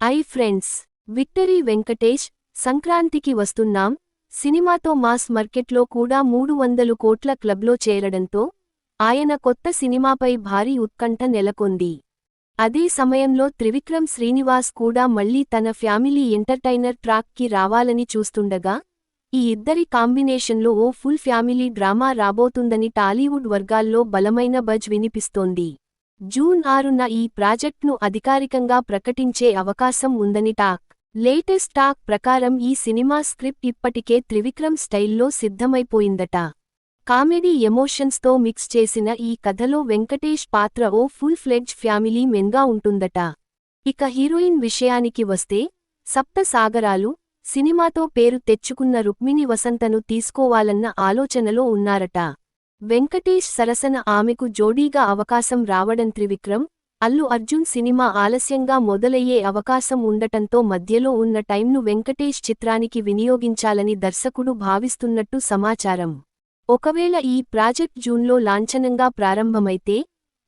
I friends victory Venkatesh సంక్రాంతికి వస్తున్నాం. సినిమాతో మాస్ మార్కెట్లో కూడా మూడు వందలు కోట్ల క్లబ్లో చేరడంతో ఆయన కొత్త సినిమాపై భారీ ఉత్కంఠ నెలకొంది. అదే సమయంలో త్రివిక్రమ్ శ్రీనివాస్ కూడా మళ్ళీ తన ఫ్యామిలీ ఎంటర్టైనర్ ట్రాక్కి రావాలని చూస్తుండగా ఈ ఇద్దరి కాంబినేషన్లో ఓ ఫుల్ ఫ్యామిలీ డ్రామా రాబోతుందని టాలీవుడ్ వర్గాల్లో బలమైన బజ్ వినిపిస్తోంది. జూన్ ఆరున ఈ ప్రాజెక్ట్ను అధికారికంగా ప్రకటించే అవకాశం ఉందని టాక్. లేటెస్ట్ టాక్ ప్రకారం ఈ సినిమా స్క్రిప్ట్ ఇప్పటికే త్రివిక్రమ్ స్టైల్లో సిద్ధమైపోయిందట. కామెడీ ఎమోషన్స్తో మిక్స్ చేసిన ఈ కథలో వెంకటేష్ పాత్ర ఓ ఫుల్ ఫ్లెడ్జ్ ఫ్యామిలీ మెన్గా ఉంటుందట. ఇక హీరోయిన్ విషయానికి వస్తే సప్త సాగరాలు సినిమాతో పేరు తెచ్చుకున్న రుక్మిణి వసంతను తీసుకోవాలన్న ఆలోచనలో ఉన్నారట. వెంకటేష్ సరసన ఆమెకు జోడీగా అవకాశం రావడం త్రివిక్రమ్ అల్లు అర్జున్ సినిమా ఆలస్యంగా మొదలయ్యే అవకాశం ఉండటంతో మధ్యలో ఉన్న టైంను వెంకటేష్ చిత్రానికి వినియోగించాలని దర్శకుడు భావిస్తున్నట్టు సమాచారం. ఒకవేళ ఈ ప్రాజెక్ట్ జూన్లో లాంఛనంగా ప్రారంభమైతే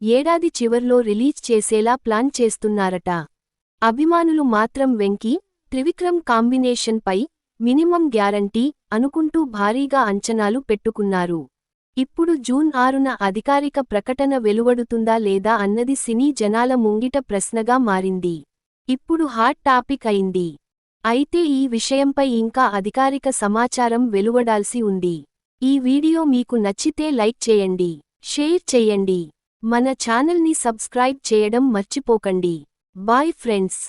ఏడాది చివర్లో రిలీజ్ చేసేలా ప్లాన్ చేస్తున్నారట. అభిమానులు మాత్రం వెంకీ త్రివిక్రమ్ కాంబినేషన్పై మినిమం గ్యారంటీ అనుకుంటూ భారీగా అంచనాలు పెట్టుకున్నారు. ఇప్పుడు జూన్ ఆరున అధికారిక ప్రకటన వెలువడుతుందా లేదా అన్నది సినీ జనాల ముంగిట ప్రశ్నగా మారింది. ఇప్పుడు హాట్ టాపిక్ అయింది. అయితే ఈ విషయంపై ఇంకా అధికారిక సమాచారం వెలువడాల్సి ఉంది. ఈ వీడియో మీకు నచ్చితే లైక్ చేయండి షేర్ చెయ్యండి మన ఛానల్ని సబ్స్క్రైబ్ చేయడం మర్చిపోకండి. Bye friends.